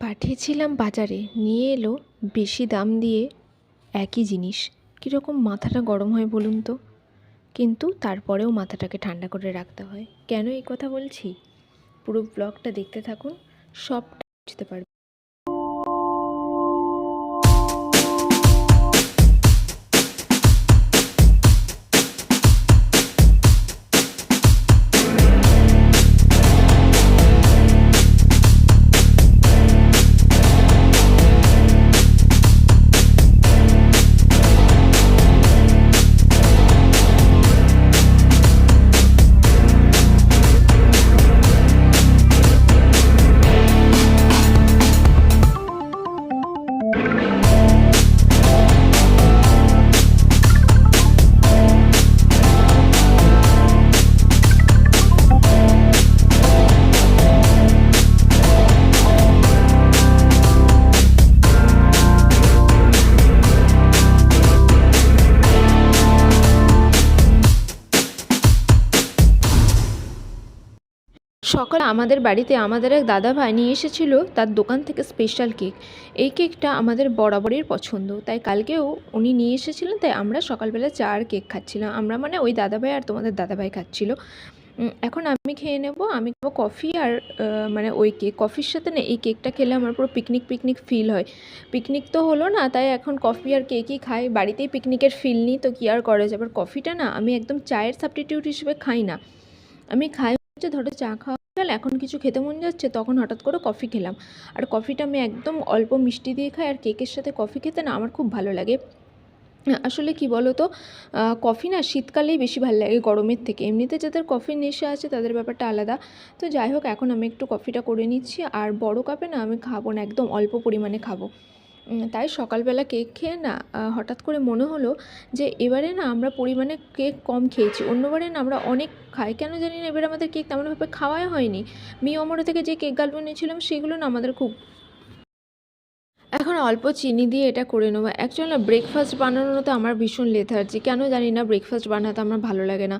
পাঠিয়েছিলাম বাজারে, নিয়ে এলো বেশি দাম দিয়ে একই জিনিস। কীরকম মাথাটা গরম হয় বলুন তো? কিন্তু তারপরেও মাথাটাকে ঠান্ডা করে রাখতে হয়। কেন এই কথা বলছি? পুরো ব্লগটা দেখতে থাকুন, সবটা বুঝতে পারবেন। আমাদের বাড়িতে আমাদের এক দাদা ভাই নিয়ে এসেছিল তার দোকান থেকে স্পেশাল কেক এই কেকটা আমাদের বরাবরের পছন্দ। তাই কালকেও উনি নিয়ে এসেছিলেন, তাই আমরা সকালবেলা চা আর কেক খাচ্ছিলাম। আমরা মানে ওই দাদা ভাই আর তোমাদের দাদা ভাই খাচ্ছিল এখন আমি খেয়ে নেব, আমি খাব কফি আর মানে ওই কেক কফির সাথে না এই কেকটা খেলে আমার পুরো পিকনিক পিকনিক ফিল হয়। পিকনিক তো হলো না, তাই এখন কফি আর কেকই খাই। বাড়িতেই পিকনিকের ফিল নিই, তো কী আর করা যাবে? আর কফিটা না আমি একদম চায়ের সাবস্টিটিউট হিসেবে খাই না। আমি খাই হচ্ছে ধরো চা খাওয়া গেল, এখন কিছু খেতে মন যাচ্ছে, তখন হঠাৎ করে কফি খেলাম। আর কফিটা আমি একদম অল্প মিষ্টি দিয়ে খাই, আর কেকের সাথে কফি খেতে না আমার খুব ভালো লাগে। আসলে কি বলো তো কফি না শীতকালেই বেশি ভালো লাগে, গরমের থেকে। এমনিতে যাদের কফির নেশা আছে, তাদের ব্যাপারটা আলাদা। তো যাই হোক, এখন আমি একটু কফিটা করে নিচ্ছি, আর বড় কাপে না আমি খাব না, একদম অল্প পরিমাণে খাব। তাই সকালবেলা কেক খেয়ে না হঠাৎ করে মনে হলো যে এবারে না আমরা পরিমাণে কেক কম খেয়েছি। অন্যবারে না আমরা অনেক খাই। কেন জানি না, এবারে আমাদের কেক তেমনভাবে খাওয়াই হয়নি। মি অমর থেকে যে কেকগুলো নিয়েছিলাম সেগুলো না আমাদের খুব এখন অল্প চিনি দিয়ে এটা করে নেব। অ্যাকচুয়ালি না ব্রেকফাস্ট বানানো তো আমার ভীষণ লেথার্জি কেন জানি না ব্রেকফাস্ট বানাতে আমার ভালো লাগে না।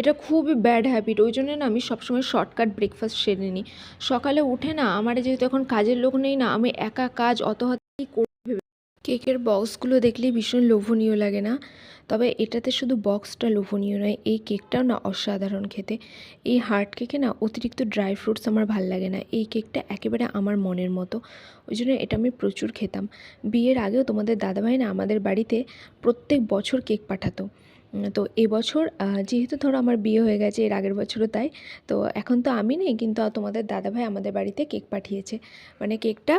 এটা খুবই ব্যাড হ্যাবিট ওই জন্য না আমি সবসময় শর্টকাট ব্রেকফাস্ট সেরে নিই। সকালে উঠে না, আমার যেহেতু এখন কাজের লোক নেই না, আমি একা কাজ অত কেকের বক্সগুলো দেখলে ভীষণ লোভনীয় লাগে না? তবে এটাতে শুধু বক্সটা লোভনীয় নয়, এই কেকটাও না অসাধারণ খেতে। এই হার্ট কেকে না অতিরিক্ত ড্রাই ফ্রুটস আমার ভালো লাগে না। এই কেকটা একেবারে আমার মনের মতো। ওই জন্য এটা আমি প্রচুর খেতাম। বিয়ের আগেও তোমাদের দাদাভাই না আমাদের বাড়িতে প্রত্যেক বছর কেক পাঠাতো। তো এবছর যেহেতু ধরো আমার বিয়ে হয়ে গেছে, এর আগের বছরও তাই, তো এখন তো আমি নেই, কিন্তু তোমাদের দাদাভাই আমাদের বাড়িতে কেক পাঠিয়েছে। মানে কেকটা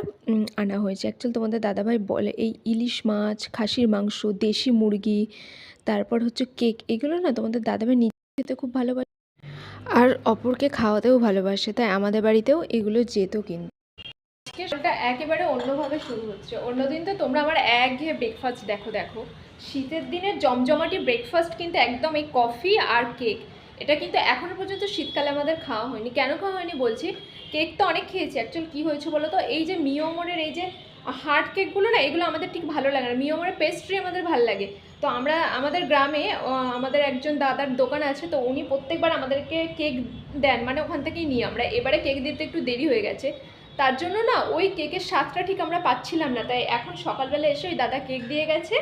আনা হয়েছে। অ্যাকচুয়ালি তোমাদের দাদাভাই বলে, এই ইলিশ মাছ, খাসির মাংস, দেশি মুরগি, তারপর হচ্ছে কেক, এগুলো না তোমাদের দাদাভাই নিজে খেতে খুব ভালোবাসে। আর অপরকে খাওয়াতেও ভালোবাসে, তাই আমাদের বাড়িতেও এগুলো যেত কিন্তু আজকে শোটা একেবারে অন্যভাবে শুরু হচ্ছে। অন্যদিন তো তোমরা আমার একঘেয়ে ব্রেকফাস্ট দেখো দেখো। শীতের দিনের জমজমাটি ব্রেকফাস্ট কিন্তু একদম এই কফি আর কেক এটা কিন্তু এখনও পর্যন্ত শীতকালে আমাদের খাওয়া হয়নি। কেন খাওয়া হয়নি বলছি? কেক তো অনেক খেয়েছি। অ্যাকচুয়াল কী হয়েছে বলো তো? এই যে মিওমরের এই যে হার্ড কেকগুলো না, এগুলো আমাদের ঠিক ভালো লাগে না। মিওমরের পেস্ট্রি আমাদের ভালো লাগে। তো আমরা, আমাদের গ্রামে আমাদের একজন দাদার দোকান আছে, তো উনি প্রত্যেকবার আমাদেরকে কেক দেন। মানে ওখান থেকেই নিই আমরা। এবারে কেক দিতে একটু দেরি হয়ে গেছে। তার জন্য না ওই কেকের স্বাদটা ঠিক আমরা পাচ্ছিলাম না। তাই এখন সকালবেলা এসে ওই দাদা কেক দিয়ে গেছে।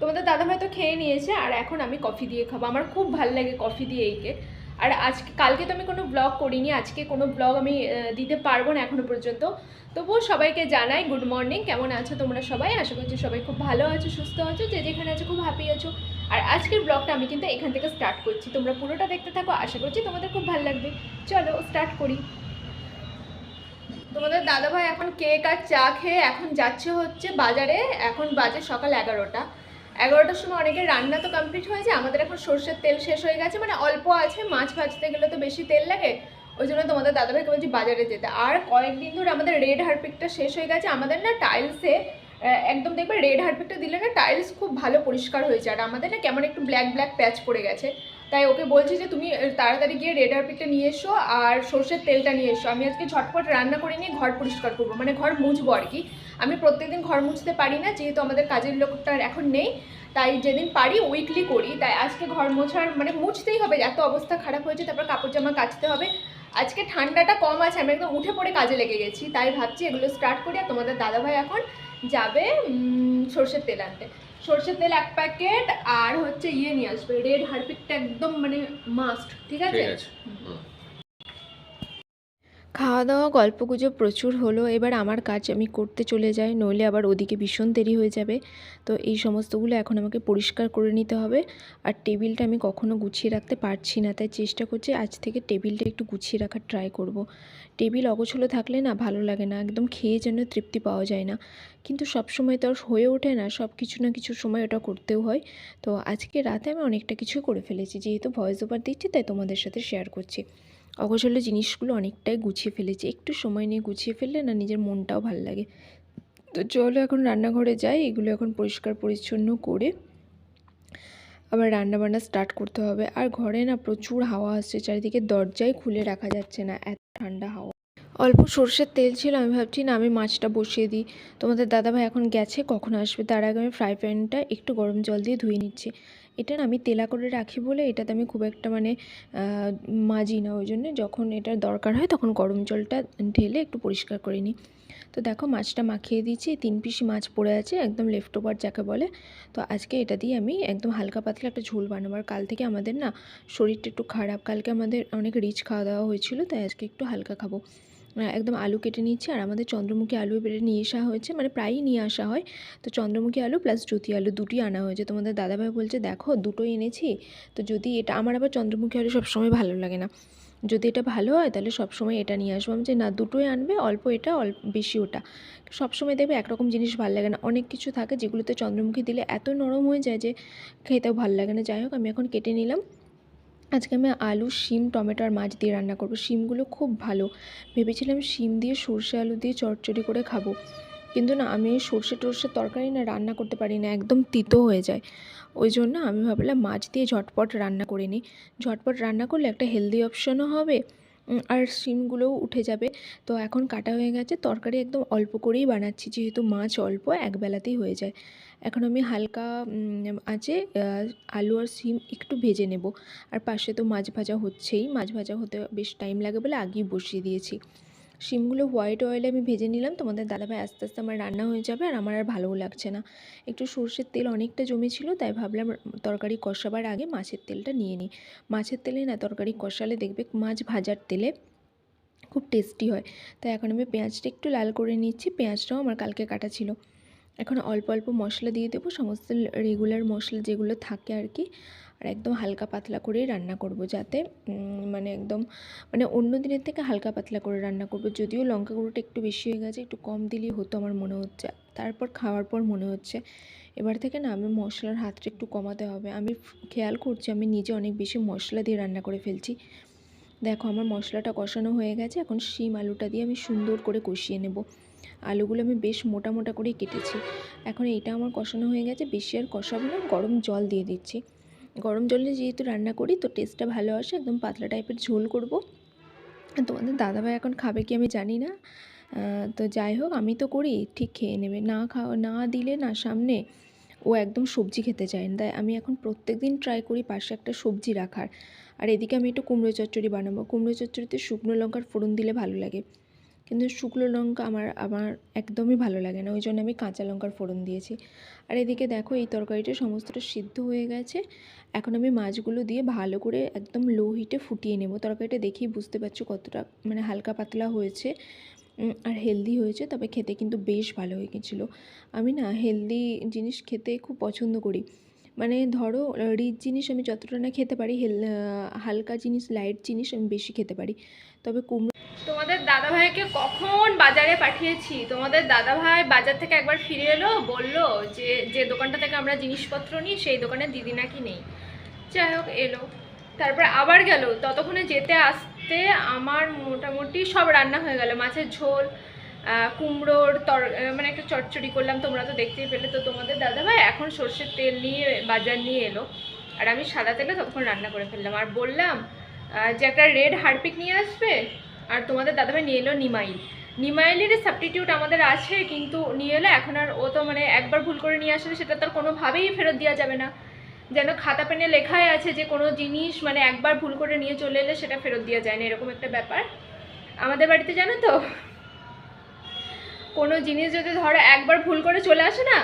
তোমাদের দাদা ভাই তো খেয়ে নিয়েছে আর এখন আমি কফি দিয়ে খাব। আমার খুব ভালো লাগে কফি দিয়ে এই কেক। আর আজকে, কালকে তো আমি কোনো ব্লগ করিনি। আজকে কোনো ব্লগ আমি দিতে পারব না এখনও পর্যন্ত। তবুও সবাইকে জানাই গুড মর্নিং কেমন আছো তোমরা সবাই? আশা করছি সবাই খুব ভালো আছো, সুস্থ আছো, যে যেখানে আছো খুব হ্যাপি আছো। আর আজকের ব্লগটা আমি কিন্তু এখান থেকে স্টার্ট করছি। তোমরা পুরোটা দেখতে থাকো। আশা করছি তোমাদের খুব ভালো লাগবে। চলো স্টার্ট করি। তোমাদের দাদাভাই এখন কেক আর চা খেয়ে এখন যাচ্ছে হচ্ছে বাজারে। এখন বাজে সকাল এগারোটা। এগারোটার সময় অনেকের রান্না তো কমপ্লিট হয়েছে আমাদের এখন সর্ষের তেল শেষ হয়ে গেছে মানে অল্প আছে, মাছ ভাজতে গেলে তো বেশি তেল লাগে, ওই জন্য তোমাদের দাদাভাইকে বলছি বাজারে যেতে। আর কয়েকদিন ধরে আমাদের রেড হারপিকটা শেষ হয়ে গেছে, আমাদের না টাইলসে একদম দেখবে রেড হারপিকটা দিলে না টাইলস খুব ভালো পরিষ্কার হয়েছে আর আমাদের না কেমন একটু ব্ল্যাক ব্ল্যাক প্যাচ পড়ে গেছে। তাই ওকে বলছি যে তুমি তাড়াতাড়ি গিয়ে রেড হারপিকটা নিয়ে এসো আর সর্ষের তেলটা নিয়ে এসো। আমি আজকে ঝটপট রান্না করে নিয়ে ঘর পরিষ্কার করব মানে ঘর মুছবো আর কি। আমি প্রত্যেকদিন ঘর মুছতে পারি না, যেহেতু আমাদের কাজের লোকটা এখন নেই, তাই যেদিন পারি উইকলি করি। তাই আজকে ঘর মোছার মানে মুছতেই হবে, এত অবস্থা খারাপ হয়েছে, তারপর কাপড় জামা কাচতে হবে। আজকে ঠান্ডাটা কম আছে, আমি একদম উঠে পড়ে কাজে লেগে গেছি, তাই ভাবছি এগুলো স্টার্ট করি, আর তোমাদের দাদাভাই এখন যাবে সর্ষের তেল আনতে। সর্ষের তেল এক প্যাকেট আর হচ্ছে ইয়ে নিয়ে আসবে রেড হারপিকটা একদম মানে মাস্ট ঠিক আছে? ঠিক আছে। খাওয়া দাওয়া গল্পগুজব প্রচুর হলো এবার আমার কাজ আমি করতে চলে যাই নইলে আবার ওদিকে ভীষণ দেরি হয়ে যাবে। তো এই সমস্তগুলো এখন আমাকে পরিষ্কার করে নিতে হবে আর টেবিলটা আমি কখনো গুছিয়ে রাখতে পারছি না তাই চেষ্টা করছি আজ থেকে টেবিলটা একটু গুছিয়ে রাখার ট্রাই করব। টেবিল অগোছলো থাকলে না ভালো লাগে না, একদম খেয়ে যেন তৃপ্তি পাওয়া যায় না। কিন্তু সব সময় তো আর হয়ে ওঠে না সব কিছু না কিছু সময় ওটা করতেও হয়। তো আজকে রাতে আমি অনেকটা কিছু করে ফেলেছি, যেহেতু ভয়েস ওভার দিচ্ছি, তাই তোমাদের সাথে শেয়ার করছি। অগোছালো জিনিসগুলো অনেকটাই গুছিয়ে ফেলেছি, একটু সময় নিয়ে গুছিয়ে ফেললে না নিজের মনটাও ভালো লাগে। তো চলো এখন রান্নাঘরে যাই, এগুলো এখন পরিষ্কার পরিচ্ছন্ন করে আবার রান্না বান্না স্টার্ট করতে হবে। আর ঘরে না প্রচুর হাওয়া আসছে, চারিদিকে দরজাই খুলে রাখা যাচ্ছে না। ঠান্ডা হাওয়া। অল্প সর্ষের তেল ছিল, আমি ভাবছি, না, আমি মাছটা বসিয়ে দিই। তোমাদের দাদাভাই এখন গেছে, কখন আসবে? তার আগে আমি ফ্রাই প্যানটা একটু গরম জল দিয়ে ধুয়ে নিচ্ছি। এটা না আমি তেলা করে রাখি বলে, এটাতে আমি খুব একটা মানে মাজি না। ওই জন্য যখন এটার দরকার হয়, তখন গরম জলটা ঢেলে একটু পরিষ্কার করে নিই। তো দেখো মাছটা মাখিয়ে দিয়েছি তিন পিসি মাছ পড়ে আছে, একদম লেফট ওভার যাকে বলে। তো আজকে এটা দিয়ে আমি একদম হালকা পাতলা একটা ঝোল বানাবো। আর কাল থেকে আমাদের না শরীরটা একটু খারাপ, কালকে আমাদের অনেক রিচ খাওয়া দাওয়া হয়েছিল, তাই আজকে একটু হালকা খাব। একদম আলু কেটে নিচ্ছি আর আমাদের চন্দ্রমুখী আলু বেড়ে নিয়ে আসা হয়েছে মানে প্রায়ই নিয়ে আসা হয়। তো চন্দ্রমুখী আলু প্লাস জ্যোতি আলু দুটি আনা হয়েছে। তোমাদের দাদাভাই বলছে, দেখো দুটোই এনেছি, তো যদি এটা, আমার আবার চন্দ্রমুখী আলু সবসময় ভালো লাগে না। যদি এটা ভালো হয়, তাহলে সবসময় এটা নিয়ে আসব। আমি যে না, দুটোই আনবে, অল্প এটা, অল্প বেশি ওটা। সবসময় দেখবে একরকম জিনিস ভালো লাগে না। অনেক কিছু থাকে যেগুলোতে চন্দ্রমুখী দিলে এত নরম হয়ে যায় যে খেতেও ভালো লাগে না। যাই হোক, আমি এখন কেটে নিলাম। আজকে আমি আলু, শিম, টমেটো আর মাছ দিয়ে রান্না করব। শিমগুলো খুব ভালো। ভেবেছিলাম শিম দিয়ে সর্ষে আলু দিয়ে চচ্চড়ি করে খাব। কিন্তু না, আমি সর্ষে টর্ষে তরকারি না রান্না করতে পারি না, একদম তিতো হয়ে যায়। ওই জন্য আমি ভাবলাম মাছ দিয়ে ঝটপট রান্না করে নিই। ঝটপট রান্না করলে একটা হেলদি অপশনও হবে আর শিমগুলোও উঠে যাবে। তো এখন কাটা হয়ে গেছে, তরকারি একদম অল্প করেই বানাচ্ছি, যেহেতু মাছ অল্প একবেলাতেই হয়ে যায়। এখন আমি হালকা আছে আলু আর শিম একটু ভেজে নেব। আর পাশে তো মাছ ভাজা হচ্ছেই, মাছ ভাজা হতে বেশ টাইম লাগে বলে আগেই বসিয়ে দিয়েছি। শিমগুলো হোয়াইট অয়েলে আমি ভেজে নিলাম। তোমাদের দাদাভাই আস্তে আস্তে আমার রান্না হয়ে যাবে আর আমার আর ভালোও লাগছে না। একটু সর্ষের তেল অনেকটা জমেছিল, তাই ভাবলাম তরকারি কষাবার আগে মাছের তেলটা নিয়ে নিই। মাছের তেলে না তরকারি কষালে দেখবে মাছ ভাজার তেলে খুব টেস্টি হয়। তাই এখন আমি পেঁয়াজটা একটু লাল করে নিচ্ছি, পেঁয়াজটাও আমার কালকে কাটা ছিল। এখন অল্প অল্প মশলা দিয়ে দেবো, সমস্ত রেগুলার মশলা যেগুলো থাকে আর কি। আর একদম হালকা পাতলা করেই রান্না করব যাতে মানে একদম মানে অন্য দিনের থেকে হালকা পাতলা করে রান্না করব। যদিও লঙ্কা গুঁড়োটা একটু বেশি হয়ে গেছে, একটু কম দিলেই হতো আমার মনে হচ্ছে। তারপর খাওয়ার পর মনে হচ্ছে। এবার থেকে না আমি মশলার হাতটা একটু কমাতে হবে। আমি খেয়াল করছি আমি নিজে অনেক বেশি মশলা দিয়ে রান্না করে ফেলছি। দেখো আমার মশলাটা কষানো হয়ে গেছে, এখন শিম আলুটা দিয়ে আমি সুন্দর করে কষিয়ে নেব। আলুগুলো আমি বেশ মোটা মোটা করেই কেটেছি। এখন এইটা আমার কষানো হয়ে গেছে, বেশি আর কষাবো না, গরম জল দিয়ে দিচ্ছি। গরম জলে যেহেতু রান্না করি, তো টেস্টটা ভালো আসে, একদম পাতলা টাইপের ঝোল করব। তোমাদের দাদাভাই এখন খাবে কি আমি জানি না। তো যাই হোক, আমি তো করি, ঠিক খেয়ে নেবে। না খাওয়া, না দিলে না সামনে ও একদম সবজি খেতে চায় না। তাই আমি এখন প্রত্যেক দিন ট্রাই করি পাশে একটা সবজি রাখার। আর এদিকে আমি একটু কুমড়ো চচ্চড়ি বানাবো। কুমড়ো চচ্চড়িতে শুকনো লঙ্কার ফোড়ন দিলে ভালো লাগে। কিন্তু শুকনো লঙ্কা আমার আমার একদমই ভালো লাগে না। ওই জন্য আমি কাঁচা লঙ্কার ফোড়ন দিয়েছি। আর এদিকে দেখো এই তরকারিটা সমস্তটা সিদ্ধ হয়ে গেছে। এখন আমি মাছগুলো দিয়ে ভালো করে একদম লো হিটে ফুটিয়ে নেব। তরকারিটা দেখেই বুঝতে পারছ কতটা মানে হালকা পাতলা হয়েছে আর হেলদি হয়েছে। তবে খেতে কিন্তু বেশ ভালো হয়ে গেছিল। আমি না হেলদি জিনিস খেতে খুব পছন্দ করি। মানে ধরো রিচ জিনিস আমি যতটা না খেতে পারি, হেল হালকা জিনিস লাইট জিনিস আমি বেশি খেতে পারি। তবে কুমড়ো তোমাদের দাদাভাইকে কখন বাজারে পাঠিয়েছি? তোমাদের দাদাভাই বাজার থেকে একবার ফিরে এলো, বলল যে যে দোকানটা থেকে আমরা জিনিসপত্র নিই, সেই দোকানে দিদি নাকি নেই। যাই হোক, এলো। তারপর আবার গেল। ততক্ষণে যেতে আসতে আমার মোটামুটি সব রান্না হয়ে গেল। মাছের ঝোল কুমড়োর তর মানে একটা চচ্চড়ি করলাম, তোমরা তো দেখতেই পেলে। তো তোমাদের দাদাভাই এখন সর্ষের তেল নিয়ে বাজার নিয়ে এলো। আর আমি সাদা তেলে তখন রান্না করে ফেললাম। আর বললাম যে একটা রেড হারপিক নিয়ে আসবে আর তোমাদের দাদাভাই নিয়ে এলো নিমাইল। নিমাইলের সাবস্টিটিউট আমাদের আছে, কিন্তু নিয়ে এলো এখন আর ও তো মানে একবার ভুল করে নিয়ে আসলে সেটা তো আর কোনোভাবেই ফেরত দেওয়া যাবে না। যেন খাতা পেনে লেখাই আছে যে কোনো জিনিস মানে একবার ভুল করে নিয়ে চলে এলে সেটা ফেরত দেওয়া যায় না, এরকম একটা ব্যাপার। আমাদের বাড়িতে জানো তো? কোনো জিনিস যদি ধরো একবার ভুল করে চলে আসে না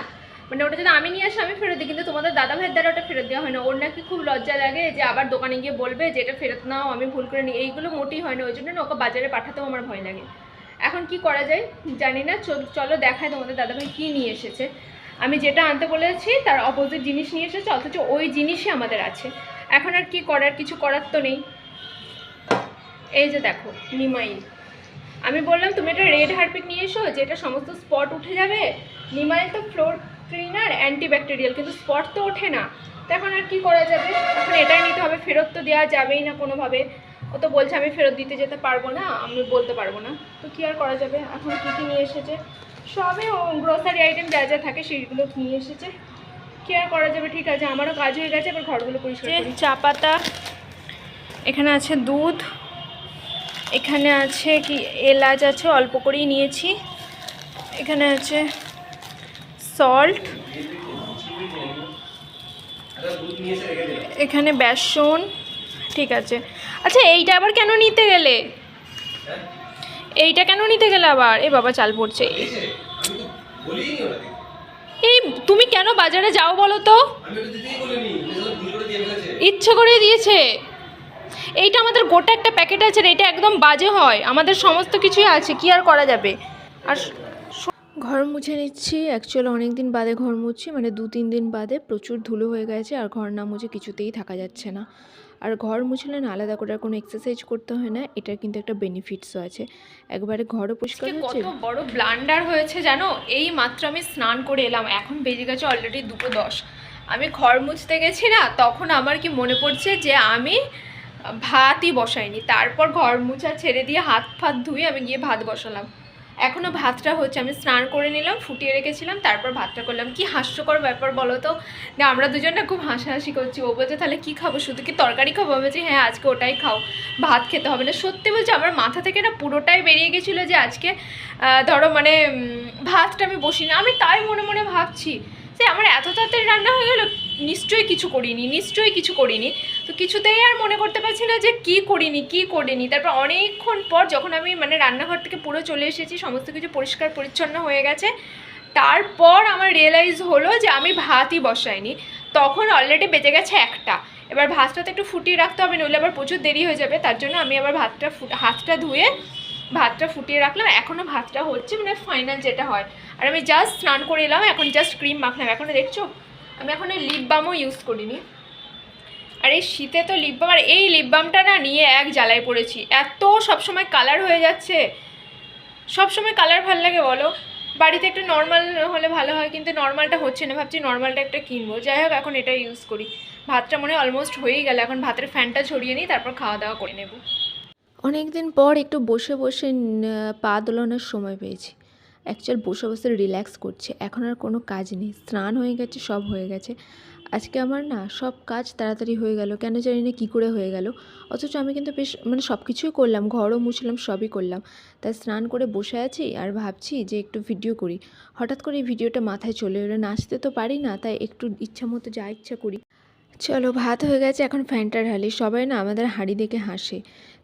মানে ওটা যদি আমি নিয়ে আসি, আমি ফেরত দিই। কিন্তু তোমাদের দাদা ভাইয়ের দ্বারা ওটা ফেরত দেওয়া হয় না। ওর নাকি খুব লজ্জা লাগে যে আবার দোকানে গিয়ে বলবে যে এটা ফেরত নাও, আমি ভুল করে নিই এইগুলো মোটেই হয় না। ওই জন্য না ওকে বাজারে পাঠাতেও আমার ভয় লাগে। এখন কি করা যায়? জানি না। চল- দেখায় তোমাদের দাদাভাই কী নিয়ে এসেছে। আমি যেটা আনতে বলেছি, তার অপোজিট জিনিস নিয়ে এসেছে, অথচ ওই জিনিসই আমাদের আছে। এখন আর কি করার? কিছু করার তো নেই। এই যে দেখো নিমাইল আমি বললাম, তুমি একটা রেড হারপিক নিয়ে এসো, যেটা সমস্ত স্পট উঠে যাবে। নিমাইল তো ফ্লোর ক্লিনার অ্যান্টিব্যাকটেরিয়াল কিন্তু স্পট তো ওঠে না। তো এখন আর কি করা যাবে? এখন এটাই নিতে হবে ফেরত তো দেওয়া যাবেই না কোনোভাবে। ও তো বলছে আমি ফেরত দিতে যেতে পারব না আমি বলতে পারব না। তো কি আর করা যাবে? এখন কী কী নিয়ে এসেছে? সবে ও গ্রোসারি আইটেম যা যা থাকে সেইগুলো নিয়ে এসেছে। কি আর করা যাবে? ঠিক আছে আমারও কাজ হয়ে গেছে এবার ঘরগুলো পরিষ্কার করি। চা পাতা এখানে আছে দুধ এখানে আছে কি এলাচ আছে অল্প করেই নিয়েছি। এখানে আছে সল্ট এখানে বেসন, ঠিক আছে। আচ্ছা এইটা আবার কেন নিতে গেলে? এইটা কেন নিতে গেলে আবার? এ বাবা, চাল পড়ছে। এই, তুমি কেন বাজারে যাও বলো তো? ইচ্ছে করে দিয়েছে। এইটা আমাদের গোটা একটা প্যাকেট আছে এটা একদম বাজে হয়। আমাদের সমস্ত কিছুই আছে, কি আর করা যাবে? আর ঘর মুছে নিচ্ছি। অ্যাকচুয়ালি অনেক দিন বাদে ঘর মুছছি মানে দু তিন দিন বাদে প্রচুর ধুলো হয়ে গেছে আর ঘর না মুছে কিছুতেই থাকা যাচ্ছে না। আর ঘর মুছলে না আলাদা করে কোনো এক্সারসাইজ করতে হয় না এটার কিন্তু একটা বেনিফিটসও আছে। একবারে ঘরও পরিষ্কার হচ্ছে কত বড় ব্লান্ডার হয়েছে জানো? এই মাত্র আমি স্নান করে এলাম এখন বেজে গেছে অলরেডি দুটো দশ। আমি ঘর মুছতে গেছি না তখন আমার কি মনে পড়ছে যে আমি ভাতই বসাইনি। তারপর ঘর মুছা ছেড়ে দিয়ে হাত ফাত ধুয়ে আমি গিয়ে ভাত বসালাম। এখনও ভাতটা হচ্ছে, আমি স্নান করে নিলাম, ফুটিয়ে রেখেছিলাম, তারপর ভাতটা করলাম। কি হাস্যকর ব্যাপার বলো তো? আমরা দুজন না খুব হাসাহাসি করছি। ও বলছে, তাহলে কি খাব? শুধু কি তরকারি খাব? বলছি হ্যাঁ আজকে ওটাই খাও। ভাত খেতে হবে না। সত্যি বলছি, আমার মাথা থেকে না পুরোটাই বেরিয়ে গেছিল যে আজকে ধরো মানে ভাতটা আমি বসি না আমি তাই মনে মনে ভাবছি, যে আমার এত তাড়াতাড়ি রান্না হয়ে গেলো নিশ্চয়ই কিছু করিনি, নিশ্চয়ই কিছু করিনি। তো কিছুতেই আর মনে করতে পারছি না যে কি করিনি কি করিনি। তারপর অনেকক্ষণ পর যখন আমি মানে রান্নাঘর থেকে পুরো চলে এসেছি, সমস্ত কিছু পরিষ্কার পরিচ্ছন্ন হয়ে গেছে, তারপর আমার রিয়েলাইজ হলো যে আমি ভাতই বসাইনি। তখন অলরেডি বেজে গেছে একটা। এবার ভাতটা তো একটু ফুটিয়ে রাখতে হবে, নইলে আবার প্রচুর দেরি হয়ে যাবে। তার জন্য আমি আবার ভাতটা হাতটা ধুয়ে ভাতটা ফুটিয়ে রাখলাম। এখনও ভাতটা হচ্ছে মানে ফাইনাল যেটা হয়। আর আমি জাস্ট স্নান করে এলাম, এখন জাস্ট ক্রিম মাখলাম। এখনও দেখছ? আমি এখন এই লিপ বামও ইউজ করিনি। আর এই শীতে তো লিপ বাম আর এই লিপ বামটা না নিয়ে এক জ্বালায় পড়েছি। এত সবসময় কালার হয়ে যাচ্ছে। সবসময় কালার ভালো লাগে বলো। বাড়িতে একটু নর্মাল হলে ভালো হয়, কিন্তু নর্মালটা হচ্ছে না। ভাবছি নর্মালটা একটা কিনবো। যাই হোক, এখন এটা ইউজ করি। ভাতটা মনে অলমোস্ট হয়েই গেল। এখন ভাতের ফ্যানটা ছড়িয়ে নিই, তারপর খাওয়া দাওয়া করে নেব। অনেক দিন পর একটু বসে বসে পা দোলানোর সময় পেয়েছি। অ্যাকচুয়াল বসে বসে রিল্যাক্স করছে। এখন আর কোনো কাজ নেই। স্নান হয়ে গেছে, সব হয়ে গেছে। আজকে আমার না সব কাজ তাড়াতাড়ি হয়ে গেল। কেন জানি না কী করে হয়ে গেল। অথচ আমি কিন্তু বেশ মানে সব কিছুই করলাম। ঘরও মুছলাম, সবই করলাম। তাই স্নান করে বসে আছি আর ভাবছি যে একটু ভিডিও করি। হঠাৎ করে এই ভিডিওটা মাথায় চলে এলো। নাচতে তো পারি না, তাই একটু ইচ্ছা মতো যা ইচ্ছা করি। চলো, ভাত হয়ে গেছে, এখন ফ্যানটা ঢালি সবাই না আমাদের হাঁড়ি দেখে হাসে।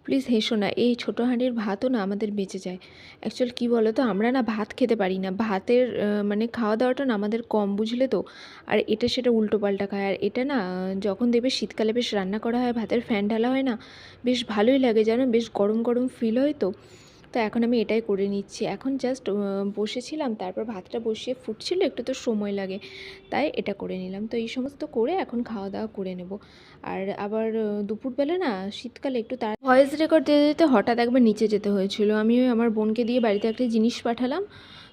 প্লিজ হেসো না, এই ছোটো হাঁড়ির ভাতও না আমাদের বেঁচে যায়। অ্যাকচুয়াল কী বলো তো আমরা না ভাত খেতে পারি না। ভাতের মানে খাওয়া দাওয়াটা না আমাদের কম, বুঝলে তো? আর এটা সেটা উল্টো পাল্টা খায়। আর এটা না যখন দেবে শীতকালে বেশ রান্না করা হয়, ভাতের ফ্যান ঢালা হয় না, বেশ ভালোই লাগে যেন বেশ গরম গরম ফিল হয় তো। তো এখন আমি এটাই করে নিচ্ছি। এখন জাস্ট বসেছিলাম, তারপর ভাতটা বসিয়ে ফুটছিল, একটু তো সময় লাগে, তাই এটা করে নিলাম। তো এই সমস্ত করে এখন খাওয়া দাওয়া করে নেব। আর আবার দুপুরবেলা না, শীতকালে একটু তার ভয়েস রেকর্ড দিতে দিতে হঠাৎ একবার নিচে যেতে হয়েছিল। আমি আমার বোনকে দিয়ে বাড়িতে একটা জিনিস পাঠালাম।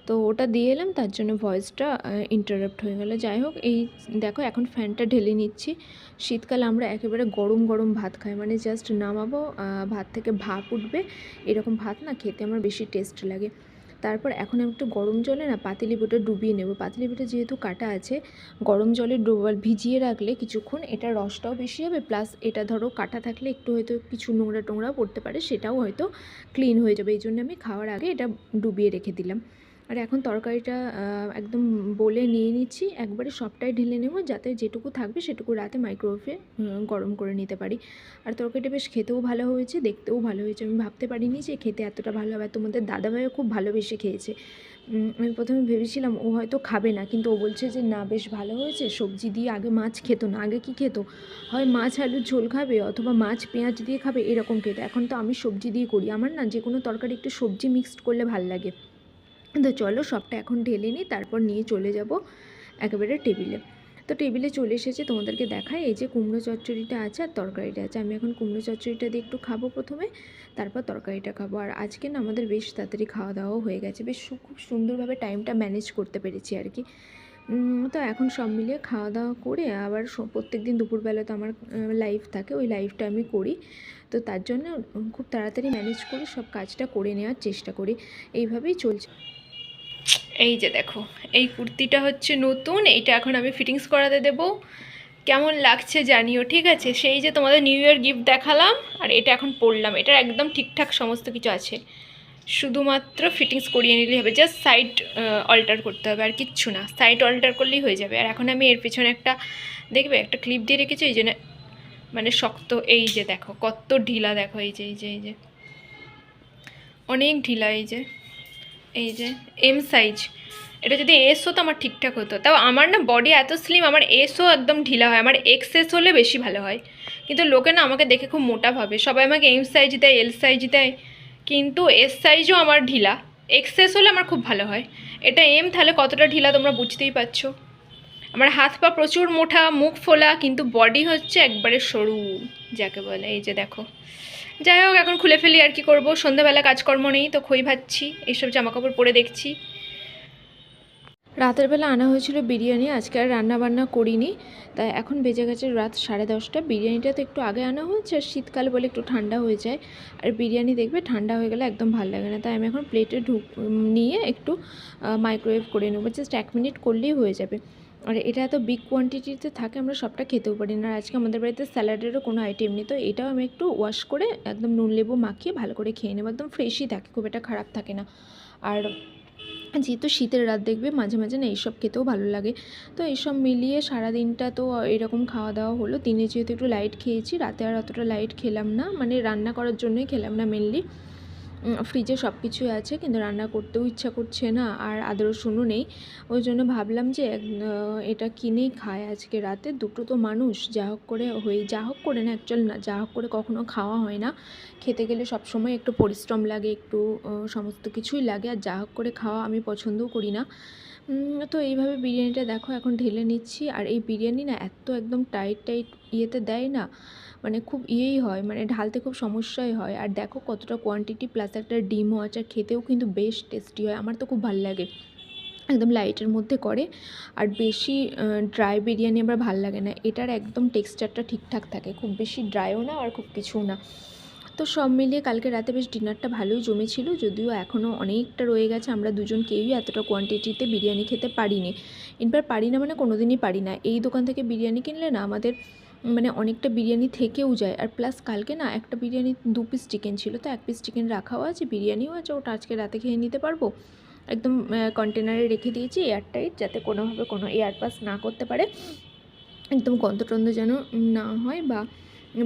তো ওটা দিয়ে এলাম, তার জন্য ভয়েসটা ইন্টারাপ্ট হয়ে গেলো। যাই হোক, এই দেখো এখন ফ্যানটা ঢেলে নিচ্ছি। শীতকালে আমরা একেবারে গরম গরম ভাত খাই মানে জাস্ট নামাবো ভাত থেকে ভাপ উঠবে। এরকম ভাত না খেতে আমার বেশি টেস্ট লাগে। তারপর এখন আমি একটু গরম জলে না পাতিলেবুটা ডুবিয়ে নেব। পাতিলেবুটা যেহেতু কাটা আছে, গরম জলে ডোবাল ভিজিয়ে রাখলে কিছুক্ষণ এটা রসটাও বেশি হবে প্লাস এটা ধরো কাটা থাকলে একটু হয়তো কিছু নোংরা টোংরা পড়তে পারে, সেটাও হয়তো ক্লিন হয়ে যাবে। এই জন্য আমি খাওয়ার আগে এটা ডুবিয়ে রেখে দিলাম। আর এখন তরকারিটা একদম বলে নিয়ে নিচ্ছি। একবারে সবটাই ঢেলে নেব, যাতে যেটুকু থাকবে সেটুকু রাতে মাইক্রোওয়েভে গরম করে নিতে পারি। আর তরকারিটা বেশ খেতেও ভালো হয়েছে, দেখতেও ভালো হয়েছে। আমি ভাবতে পারিনি যে খেতে এতটা ভালো হবে। তোমাদের দাদাভাইও খুব ভালোবেসে খেয়েছে। আমি প্রথমে ভেবেছিলাম ও হয়তো খাবে না, কিন্তু ও বলছে যে, না, বেশ ভালো হয়েছে। সবজি দিয়ে আগে মাছ খেত না। আগে কি খেত? হয় মাছ, আলুর ঝোল খাবে অথবা মাছ, পেঁয়াজ দিয়ে খাবে, এরকম খেতে। এখন তো আমি সবজি দিয়ে করি। আমার না যে কোনো তরকারি একটু সবজি মিক্সড করলে ভালো লাগে। তো চলো সবটা এখন ঢেলে নিই, তারপর নিয়ে চলে যাব একেবারে টেবিলে। তো টেবিলে চলে এসেছে, তোমাদেরকে দেখায় এই যে কুমড়ো চচ্চড়িটা আছে আর তরকারিটা আছে। আমি এখন কুমড়ো চচ্চড়িটা দিয়ে একটু খাব প্রথমে, তারপর তরকারিটা খাব। আর আজকে না আমাদের বেশ তাড়াতাড়ি খাওয়া দাওয়াও হয়ে গেছে। বেশ খুব সুন্দরভাবে টাইমটা ম্যানেজ করতে পেরেছি আর কি। তো এখন সব মিলিয়ে খাওয়া দাওয়া করে আবার প্রত্যেক দিন দুপুরবেলা তো আমার লাইফ থাকে, ওই লাইফটা আমি করি। তো তার জন্য খুব তাড়াতাড়ি ম্যানেজ করে সব কাজটা করে নেওয়ার চেষ্টা করি। এইভাবেই চলছে। এই যে দেখো, এই কুর্তিটা হচ্ছে নতুন, এইটা এখন আমি ফিটিংস করাতে দেব। কেমন লাগছে জানিও, ঠিক আছে? সেই যে তোমাদের নিউ ইয়ার গিফট দেখালাম, আর এটা এখন পরলাম। এটার একদম ঠিকঠাক সমস্ত কিছু আছে। শুধুমাত্র ফিটিংস করিয়ে নিলেই হবে জাস্ট সাইড অল্টার করতে হবে, আর কিচ্ছু না। সাইড অল্টার করলেই হয়ে যাবে। আর এখন আমি এর পিছনে একটা, দেখবে, একটা ক্লিপ দিয়ে রেখেছি এই জন্য মানে শক্ত। এই যে দেখো, কত ঢিলা দেখো, এই যে এই যে এই যে। অনেক ঢিলা, এই যে। এই যে এম সাইজ এটা যদি এস হতো আমার ঠিকঠাক হতো। তাও আমার না বডি এত স্লিম আমার এসও একদম ঢিলা হয়। আমার এক্স এস হলে বেশি ভালো হয়। কিন্তু লোকে না আমাকে দেখে খুব মোটা ভাবে। সবাই আমাকে এম সাইজ দেয় এল সাইজ দেয়। কিন্তু এস সাইজও আমার ঢিলা। এক্স এস হলে আমার খুব ভালো হয়। এটা এম তাহলে কতটা ঢিলা তোমরা বুঝতেই পারছ। আমার হাত পা প্রচুর মোটা, মুখ ফোলা, কিন্তু বডি হচ্ছে একবারে সরু, যাকে বলে। এই যে দেখো। যাই হোক, এখন খুলে ফেলি আর কি করব। সন্ধ্যাবেলা কাজকর্ম নেই, তো খই ভাচ্ছি এইসব জামাকাপড় পরে দেখছি। রাতের বেলা আনা হয়েছিল বিরিয়ানি, আজকে আর রান্না বান্না করিনি, তাই এখন বেজে গেছে রাত সাড়ে দশটা। বিরিয়ানিটা তো একটু আগে আনা হয়েছে, আর শীতকাল বলে একটু ঠান্ডা হয়ে যায়। আর বিরিয়ানি দেখবে, ঠান্ডা হয়ে গেলে একদম ভালো লাগে না, তাই আমি এখন প্লেটে ঢুক, নিয়ে একটু মাইক্রোওয়েভ করে নেব। জাস্ট এক মিনিট করলেই হয়ে যাবে। আর এটা এত বিগ কোয়ান্টিটিতে থাকে, আমরা সবটা খেতেও পারি না। আর আজকে আমাদের বাড়িতে স্যালাডেরও কোনো আইটেম নেই, তো এটাও আমি একটু ওয়াশ করে একদম নুন লেবু মাখিয়ে ভালো করে খেয়ে নেব। একদম ফ্রেশই থাকে, খুব একটা খারাপ থাকে না। আর যেহেতু শীতের রাত, দেখবে মাঝে মাঝে না এইসব খেতেও ভালো লাগে। তো এইসব মিলিয়ে সারা দিনটা তো এরকম খাওয়া দাওয়া হলো। দিনে যেহেতু একটু লাইট খেয়েছি, রাতে আর অতটা লাইট খেলাম না মানে রান্না করার জন্যই খেলাম না মেনলি ফ্রিজে সব কিছুই আছে, কিন্তু রান্না করতেও ইচ্ছা করছে না, আর আদা রসুনও নেই। ওই জন্য ভাবলাম যে এটা কিনেই খায় আজকে রাতে। দুটো তো মানুষ, যা হোক করে হয়ে, যা হোক করে না অ্যাকচুয়াল না, যা হোক করে কখনো খাওয়া হয় না। খেতে গেলে সব সময় একটু পরিশ্রম লাগে, একটু সমস্ত কিছুই লাগে, আর যা হোক করে খাওয়া আমি পছন্দও করি না। তো এইভাবে বিরিয়ানিটা দেখো, এখন ঢেলে নিচ্ছি। আর এই বিরিয়ানি না, এত একদম টাইট টাইট ইয়েতে দেয় না। মানে খুব ইয়েই হয় মানে ঢালতে খুব সমস্যাই হয়। আর দেখো কতটা কোয়ান্টিটি প্লাস একটা ডিমও আছে আর খেতেও কিন্তু বেশ টেস্টি হয়। আমার তো খুব ভালো লাগে। একদম লাইটের মধ্যে করে। আর বেশি ড্রাই বিরিয়ানি আমার ভালো লাগে না। এটার একদম টেক্সচারটা ঠিকঠাক থাকে। খুব বেশি ড্রাইও না আর খুব কিছু না। তো সব মিলিয়ে কালকে রাতে বেশ ডিনারটা ভালোই জমেছিল। যদিও এখনও অনেকটা রয়ে গেছে। আমরা দুজন কেউই এতটা কোয়ান্টিটিতে বিরিয়ানি খেতে পারিনি। ইনফ্যাক্ট পারি না মানে কোনো দিনই পারি না। এই দোকান থেকে বিরিয়ানি কিনলে না আমাদের মানে অনেকটা বিরিয়ানি থেকেও যায়। আর প্লাস কালকে না একটা বিরিয়ানি দু পিস চিকেন ছিল, তো এক পিস চিকেন রাখাও আছে, বিরিয়ানিও আছে, ওটা আজকে রাতে খেয়ে নিতে পারব। একদম কন্টেনারে রেখে দিয়েছি এয়ারটাইট যাতে কোনোভাবে কোনো এয়ার পাস না করতে পারে। একদম গন্ধ টন্ধ যেন না হয় বা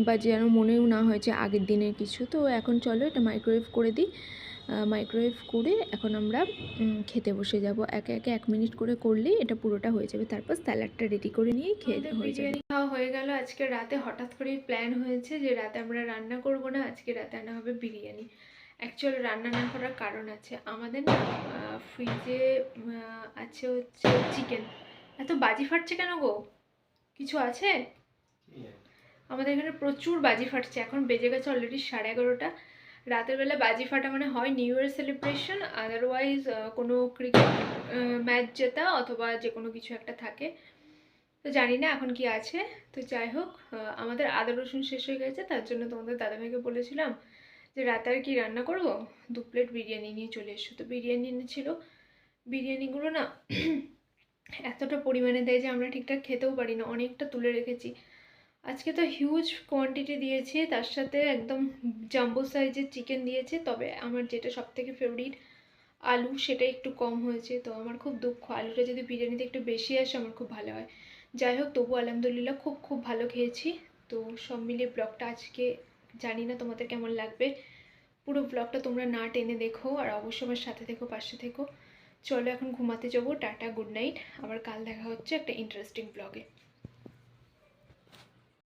বা যেন মনেও না হয় যে আগের দিনের কিছু। তো এখন চলো এটা মাইক্রোওয়েভ করে দিই। মাইক্রোওয়েভ করে এখন আমরা খেতে বসে যাব। একে একে এক মিনিট করে করলেই এটা পুরোটা হয়ে যাবে। তারপর স্যালাডটা রেডি করে নিয়ে খেয়ে হয়ে যাবে। খাওয়া হয়ে গেল। আজকে রাতে হঠাৎ করেই প্ল্যান হয়েছে যে রাতে আমরা রান্না করব না আজকে রাতে আনা হবে বিরিয়ানি। অ্যাকচুয়াল রান্না না করার কারণ আছে। আমাদের না ফ্রিজে আছে হচ্ছে চিকেন এত বাজি ফাটছে কেন গো? কিছু আছে? আমাদের এখানে প্রচুর বাজি ফাটছে। এখন বেজে গেছে অলরেডি সাড়ে এগারোটা। রাতের বেলা বাজি ফাটা মানে হয় নিউ ইয়ার সেলিব্রেশন আদারওয়াইজ কোনো ক্রিকেট ম্যাচ জেতা অথবা যে কোনো কিছু একটা থাকে। তো জানি না এখন কি আছে। তো যাই হোক আমাদের আদা রসুন শেষ হয়ে গেছে, তার জন্য তোমাদের দাদাভাইকে বলেছিলাম যে রাতে আর কি রান্না করব? দু প্লেট বিরিয়ানি নিয়ে চলে এসো তো বিরিয়ানি এনেছিল। বিরিয়ানিগুলো না এতটা পরিমাণে দেয় যে আমরা ঠিকঠাক খেতেও পারি না। অনেকটা তুলে রেখেছি। আজকে তো হিউজ কোয়ান্টিটি দিয়েছে, তার সাথে একদম জাম্বো সাইজের চিকেন দিয়েছে, তবে আমার যেটা সব থেকে ফেভারিট আলু সেটা একটু কম হয়েছে, তো আমার খুব দুঃখ। আলুটা যদি বিরিয়ানিতে একটু বেশি আসে, আমার খুব ভালো হয়। যাই হোক, তবু আলহামদুলিল্লাহ খুব খুব ভালো খেয়েছি। তো সব মিলিয়ে ব্লগটা আজকে জানি না তোমাদের কেমন লাগবে। পুরো ব্লগটা তোমরা না টেনে দেখো, আর অবশ্যই আমার সাথে থেকো, পাশে থেকো। চলো এখন ঘুমাতে যাব, টাটা গুড নাইট আবার কাল দেখা হচ্ছে একটা ইন্টারেস্টিং ব্লগে